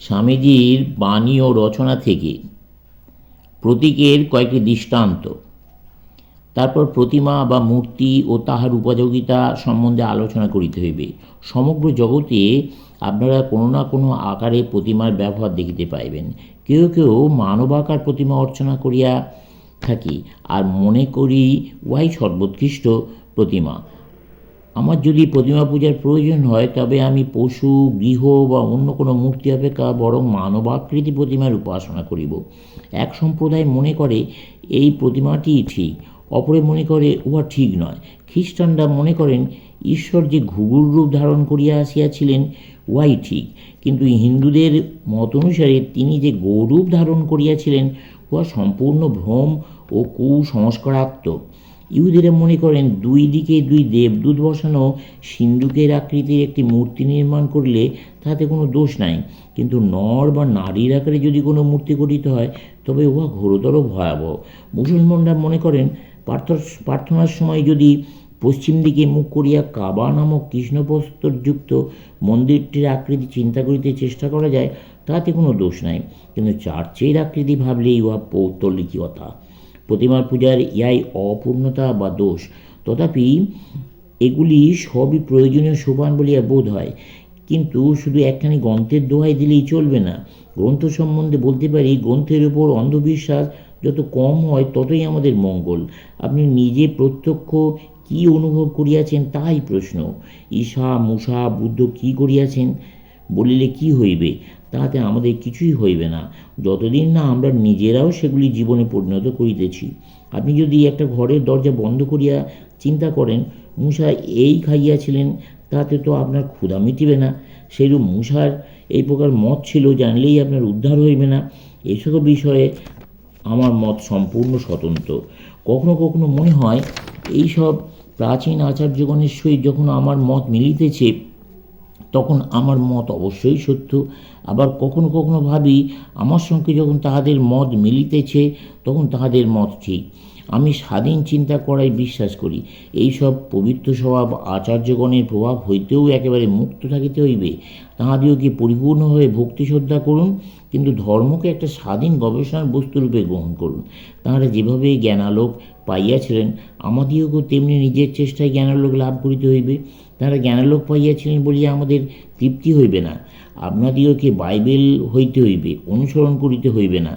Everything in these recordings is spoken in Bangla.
স্বামীজির বাণী ও রচনা থেকে। প্রতীকের কয়েকটি দৃষ্টান্ত। তারপর প্রতিমা বা মূর্তি ও তাহার উপযোগিতা সম্বন্ধে আলোচনা করিতে হইবে। সমগ্র জগতে আপনারা কোনো না কোনো আকারে প্রতিমার ব্যবহার দেখিতে পাইবেন। কেউ কেউ মানবাকার প্রতিমা অর্চনা করিয়া থাকি, আর মনে করি উহাই সর্বোৎকৃষ্ট প্রতিমা। আমার যদি প্রতিমা পূজার প্রয়োজন হয়, তবে আমি পশু, গৃহ বা অন্য কোনো মূর্তি অপেক্ষা বরং মানবাকৃতি প্রতিমার উপাসনা করিব। এক সম্প্রদায় মনে করে, এই প্রতিমাটিই ঠিক অপরে মনে করে উহা ঠিক নয়। খ্রিস্টানরা মনে করেন, ঈশ্বর যে ঘুঘুর রূপ ধারণ করিয়া আসিয়াছিলেন, উহাই ঠিক। কিন্তু হিন্দুদের মত অনুসারে তিনি যে গৌরূপ ধারণ করিয়াছিলেন, উহা সম্পূর্ণ ভ্রম ও কুসংস্কারাত্মক। ইহুদিরা মনে করেন দুই দিকে দুই দেবদূত বসানো, সিন্ধুকের আকৃতির একটি মূর্তি নির্মাণ করলে তাতে কোনো দোষ নাই। কিন্তু নর বা নারীর আকারে যদি কোনো মূর্তি গঠিত হয়, তবে উহা ঘোরতর ভয়াবহ। মুসলমানরা মনে করেন, প্রার্থ- প্রার্থনার সময় যদি পশ্চিম দিকে মুখ করিয়া কাবা নামক কৃষ্ণপ্রস্তরযুক্ত মন্দিরটির আকৃতি চিন্তা করিতে চেষ্টা করা যায়, তাতে কোনো দোষ নাই। কিন্তু চার্চের আকৃতি ভাবলেই উহা পৌত্তলিকতা প্রতিমার ইহাই অপূর্ণতা বা দোষ। তথাপি এগুলি সবই প্রয়োজনীয় সোপান বলিয়া বোধ হয়। কিন্তু শুধু একখানি গ্রন্থের দোহাই দিলেই চলবে না। গ্রন্থ সম্বন্ধে বলতে পারি, গ্রন্থের উপর অন্ধবিশ্বাস যত কম হয়, ততই আমাদের মঙ্গল। আপনি নিজে প্রত্যক্ষ কি অনুভব করিয়াছেন তাই প্রশ্ন। ঈশা, মূষা, বুদ্ধ কি করিয়াছেন, বলিলে কি হইবে? তাহাতে আমাদের কিছুই হইবে না। যতদিন না আমরা নিজেরাও সেগুলি জীবনে পরিণত করিতেছি। আপনি যদি একটা ঘরের দরজা বন্ধ করিয়া চিন্তা করেন মূষা এই খাইয়াছিলেন, তাতে তো আপনার ক্ষুধা মিটিবে না। সেইরূপ মূষার এই প্রকার মত ছিল জানলেই আপনার উদ্ধার হইবে না। এসব বিষয়ে আমার মত সম্পূর্ণ স্বতন্ত্র। কখনো কখনো মনে হয়, এইসব প্রাচীন আচার্যগণের সহিত যখন আমার মত মিলিতেছে তখন আমার মত অবশ্যই সত্য। আবার কখনো কখনো ভাবি, আমার সঙ্গে যখন তাহাদের মত মিলিতেছে, তখন তাহাদের মত ঠিক। আমি স্বাধীন চিন্তা করায় বিশ্বাস করি। এই সব পবিত্র স্বভাব আচার্যগণের প্রভাব হইতেও একেবারে মুক্ত থাকিতে হইবে। তাহাদিওকে পরিপূর্ণভাবে ভক্তি শ্রদ্ধা করুন, কিন্তু ধর্মকে একটা স্বাধীন গবেষণার বস্তুরূপে গ্রহণ করুন। তাহারা যেভাবে জ্ঞানালোক পাইয়াছিলেন আমাদিওকেও তেমনি নিজের চেষ্টায় জ্ঞানালোক লাভ করিতে হইবে। তারা জ্ঞানালোক পাইয়াছিলেন বলিয়া আমাদের তৃপ্তি হইবে না। আপনাদিওকে বাইবেল হইতে হইবে, অনুসরণ করিতে হইবে না।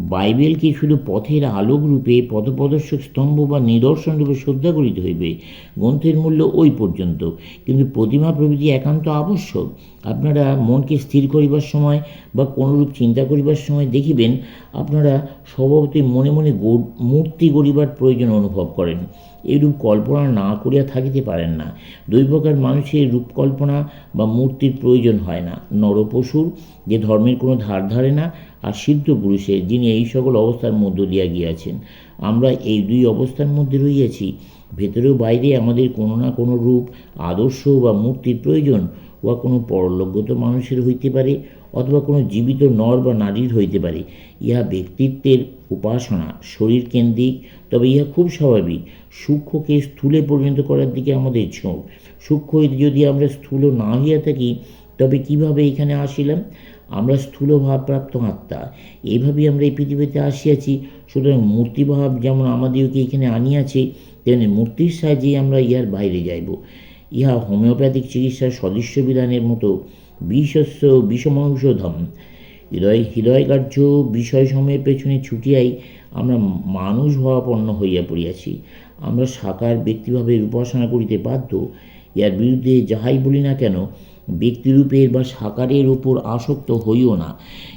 বাইবেলকে শুধু পথের আলোক রূপে পথপ্রদর্শক স্তম্ভ বা নিদর্শন রূপে শ্রদ্ধা করিতে হইবে? গ্রন্থের মূল্য ওই পর্যন্ত। কিন্তু প্রতিমা প্রভৃতি একান্ত আবশ্যক। আপনারা মনকে স্থির করিবার সময় বা কোনরূপ চিন্তা করিবার সময় দেখিবেন, আপনারা স্বভাবতই মনে মনে মূর্তি গড়িবার প্রয়োজন অনুভব করেন। এইরূপ কল্পনা না করিয়া থাকিতে পারেন না। দুই প্রকার মানুষের রূপকল্পনা বা মূর্তির প্রয়োজন হয় না। নরপশুর, যে ধর্মের কোনো ধার ধারে না আর সিদ্ধ পুরুষের যিনি এই সকল অবস্থার মধ্য দিয়া গিয়াছেন, আমরা এই দুই অবস্থার মধ্যে রইয়াছি ভেতরে বাইরে আমাদের কোনো না কোনো রূপ, আদর্শ বা মূর্তির প্রয়োজন উহা কোনো পরলোকগত মানুষের হইতে পারে, অথবা কোনো জীবিত নর বা নারীর হইতে পারে। ইহা ব্যক্তিত্বের উপাসনা, শরীর কেন্দ্রিক, তবে ইহা খুব স্বাভাবিক। সূক্ষ্মকে স্থূলে পরিণত করার দিকে আমাদের ঝোঁক। সূক্ষ্ম যদি আমরা স্থূল না হইয়া থাকি তবে কীভাবে এখানে আসিলাম? আমরা স্থূল ভাবপ্রাপ্ত আত্মা। এইভাবেই আমরা এই পৃথিবীতে আসিয়াছি। সুতরাং মূর্তিভাব যেমন আমাদেরকে এখানে আনিয়াছে, তেমনি মূর্তির সাহায্যেই আমরা ইহার বাইরে যাইব। ইহা হোমিওপ্যাথিক চিকিৎসার সদৃশ্য বিধানের মতো বিশ্বস্য বিষমৌষধম হৃদয়, হৃদয়কার্য বিষয় সময়ের পেছনে ছুটিয়াই আমরা মানুষ ভাবাপন্ন হইয়া পড়িয়াছি। আমরা সাকার ব্যক্তিভাবে উপাসনা করিতে বাধ্য। ইহার বিরুদ্ধে যাহাই বলি না কেন ব্যক্তিরূপের বা সাকারের উপর আসক্ত হইও না।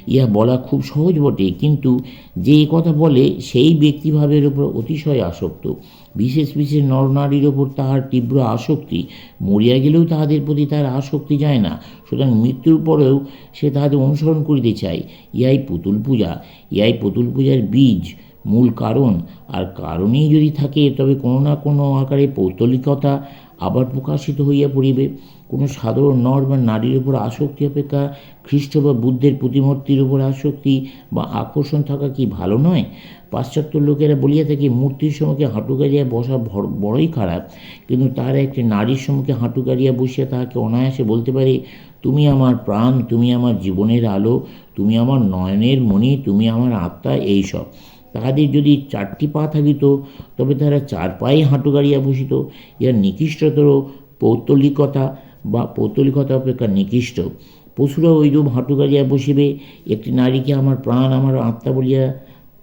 ইহা বলা খুব সহজ বটে, কিন্তু যে কথা বলে সেই ব্যক্তিভাবের উপর অতিশয় আসক্ত। বিশেষ বিশেষ নরনারীর ওপর তাহার তীব্র আসক্তি, মরিয়া গেলেও তাহাদের প্রতি তার আসক্তি যায় না, সুতরাং মৃত্যুর পরেও সে তাহাদের অনুসরণ করিতে চায়। ইহাই পুতুল পূজা। ইহাই পুতুল পূজার বীজ, মূল কারণ। আর কারণেই যদি থাকে, তবে কোনো না কোনো আকারে পৌত্তলিকতা আবার প্রকাশিত হইয়া পড়িবে, কোনো সাধারণ নর বা নারীর উপর আসক্তি অপেক্ষা, খ্রিস্ট বা বুদ্ধের প্রতিমূর্তির উপর আসক্তি বা আকর্ষণ থাকা কি ভালো নয়? পাশ্চাত্য লোকেরা বলিয়া থাকে, মূর্তির সম্মুখে হাঁটু গাড়িয়া বসা বড়ই খারাপ। কিন্তু তারা একটি নারীর সম্মুখে হাঁটু গাড়িয়া বসিয়া তাহাকে অনায়াসে বলতে পারে, তুমি আমার প্রাণ, তুমি আমার জীবনের আলো, তুমি আমার নয়নের মণি, তুমি আমার আত্মা, এইসব। তাহাদের যদি চারটি পা থাকিত, তবে তারা চার পায়ে হাঁটু গাড়িয়া বসিত। ইহার নিকৃষ্টতর পৌত্তলিকতা বা পৌত্তলিকতা অপেক্ষা নিকৃষ্ট। পশুরা ওইরূপ হাঁটু গাড়িয়া বসিবে। একটি নারীকে আমার প্রাণ, আমার আত্মা বলিয়া,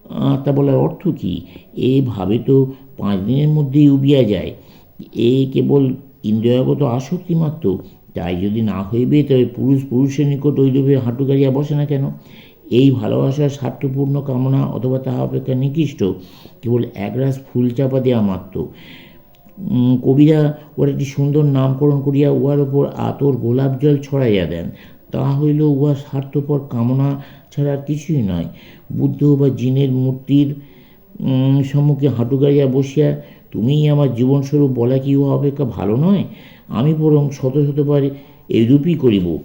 আত্মা বলার অর্থ কী? এভাবে তো পাঁচ দিনের মধ্যেই উবিয়া যায়। এ কেবল ইন্দ্রিয়গত আসক্তি মাত্র। তাই যদি না হইবে, তবে পুরুষ পুরুষের নিকট ওইরূপে হাঁটু গাড়িয়া বসে না কেন? এই ভালোবাসার স্বার্থপূর্ণ কামনা অথবা তাহা অপেক্ষা নিকৃষ্ট, কেবল একরাশ ফুল চাপা দেওয়া মাত্র। কবিরা ওর একটি সুন্দর নামকরণ করিয়া উহার ওপর আতর গোলাপ জল ছড়াইয়া দেন। তা হইল উহা স্বার্থপর কামনা ছাড়া কিছুই নয়। বুদ্ধ বা জিনের মূর্তির সম্মুখে হাঁটু গাড়িয়া বসিয়া, তুমিই আমার জীবনস্বরূপ বলা কি উহা অপেক্ষা ভালো নয়? আমি বরং শত শতবার এইরূপই করিব।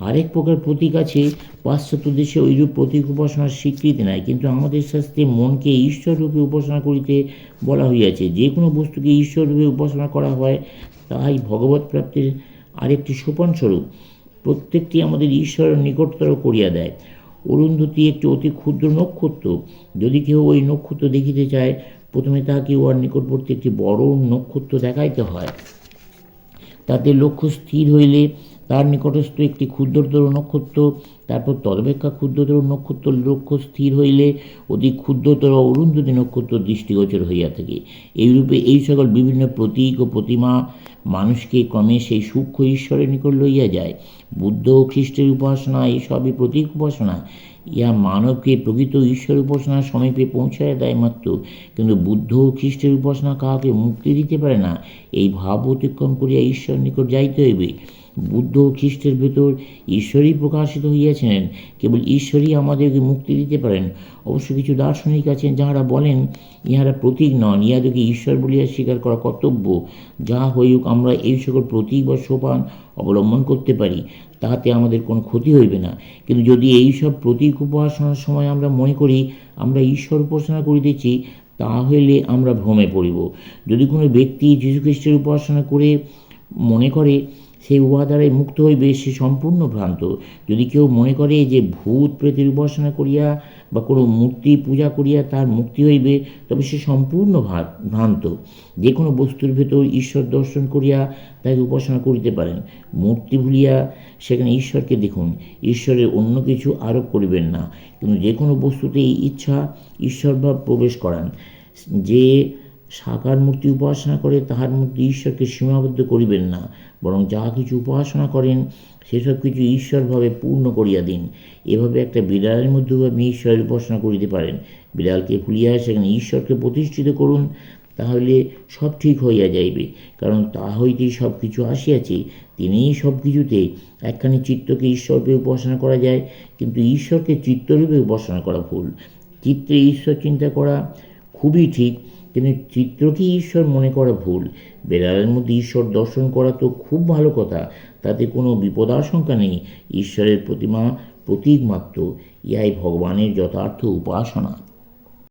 আরেক প্রকার প্রতীক আছে, পাশ্চাত্য দেশে ওইরূপ প্রতীক উপাসনার স্বীকৃতি নাই। কিন্তু আমাদের শাস্ত্রে মনকে ঈশ্বররূপে উপাসনা করিতে বলা হইয়াছে, যে কোনো বস্তুকে ঈশ্বররূপে উপাসনা করা হয়, তাহাই ভগবত প্রাপ্তির আরেকটি সোপান স্বরূপ। প্রত্যেকটি আমাদের ঈশ্বরের নিকটতর করিয়া দেয়। অরুন্ধতী একটি অতি ক্ষুদ্র নক্ষত্র, যদি কেউ ওই নক্ষত্র দেখিতে চায়, প্রথমে তাহাকে উহার নিকটবর্তী একটি বড় নক্ষত্র দেখাইতে হয়। তাতে লক্ষ্য স্থির হইলে তার নিকটস্থ একটি ক্ষুদ্রতর নক্ষত্র, তারপর তদপেক্ষা ক্ষুদ্রতর নক্ষত্র লক্ষ্য স্থির হইলে অতি ক্ষুদ্রতর অরুন্ধতী নক্ষত্র দৃষ্টিগোচর হইয়া থাকে। এইরূপে এই সকল বিভিন্ন প্রতীক ও প্রতিমা মানুষকে ক্রমে সেই সূক্ষ্ম ঈশ্বরের নিকট লইয়া যায়। বুদ্ধ ও খ্রিস্টের উপাসনা এই সবই প্রতীক উপাসনা। ইহা মানবকে প্রকৃত ঈশ্বর উপাসনার সমীপে পৌঁছায় দেয় মাত্র। কিন্তু বুদ্ধ ও খ্রিস্টের উপাসনা কাহাকে মুক্তি দিতে পারে না, এই ভাব অতিক্রম করিয়া ঈশ্বর নিকট যাইতে হইবে। বুদ্ধ খ্রিস্টের ভেতর ঈশ্বরই প্রকাশিত হইয়াছিলেন কেবল ঈশ্বরই আমাদেরকে মুক্তি দিতে পারেন। অবশ্য কিছু দার্শনিক আছেন যাহারা বলেন, ইহারা প্রতীক নন, ইহাদেরকে ঈশ্বর বলিয়া স্বীকার করা কর্তব্য। যা হইউক আমরা এই সকল প্রতীক বা সোপান অবলম্বন করতে পারি তাহাতে আমাদের কোনো ক্ষতি হইবে না। কিন্তু যদি এই সব প্রতীক উপাসনার সময় আমরা মনে করি, আমরা ঈশ্বর উপাসনা করিতেছি, তাহলে আমরা ভ্রমে পড়িব। যদি কোনো ব্যক্তি যীশুখ্রিস্টের উপাসনা করে মনে করে সে উহা দ্বারাই মুক্ত হইবে সে সম্পূর্ণ ভ্রান্ত। যদি কেউ মনে করে যে ভূত প্রেতের উপাসনা করিয়া বা কোনো মূর্তি পূজা করিয়া তার মুক্তি হইবে, তবে সে সম্পূর্ণ ভ্রান্ত। যে কোনো বস্তুর ভেতর ঈশ্বর দর্শন করিয়া তাকে উপাসনা করিতে পারেন। মূর্তি ভুলিয়া সেখানে ঈশ্বরকে দেখুন। ঈশ্বরের অন্য কিছু আরোপ করিবেন না। কিন্তু যে কোনো বস্তুতেই ইচ্ছা ঈশ্বরভাব প্রবেশ করান। যে সাকার মূর্তি উপাসনা করে, তাহার মধ্যে ঈশ্বরকে সীমাবদ্ধ করিবেন না, বরং যাহা কিছু উপাসনা করেন সেসব কিছু ঈশ্বরভাবে পূর্ণ করিয়া দিন। এভাবে একটা বিড়ালের মধ্যেও আপনি ঈশ্বরের উপাসনা করিতে পারেন। বিড়ালকে ভুলিয়া সেখানে ঈশ্বরকে প্রতিষ্ঠিত করুন, তাহলে সব ঠিক হইয়া যাইবে। কারণ তা হইতেই সব কিছু আসিয়াছে। তিনিই সব কিছুতে একখানি চিত্তকে ঈশ্বরকে উপাসনা করা যায়, কিন্তু ঈশ্বরকে চিত্তরূপে উপাসনা করা ভুল। চিত্রে ঈশ্বর চিন্তা করা খুবই ঠিক। কিন্তু চিত্রকে ঈশ্বর মনে করা ভুল। বেড়ালের মধ্যে ঈশ্বর দর্শন করা তো খুব ভালো কথা। তাতে কোনো বিপদ আশঙ্কা নেই। ঈশ্বরের প্রতিমা প্রতীক মাত্র ইহাই ভগবানের যথার্থ উপাসনা।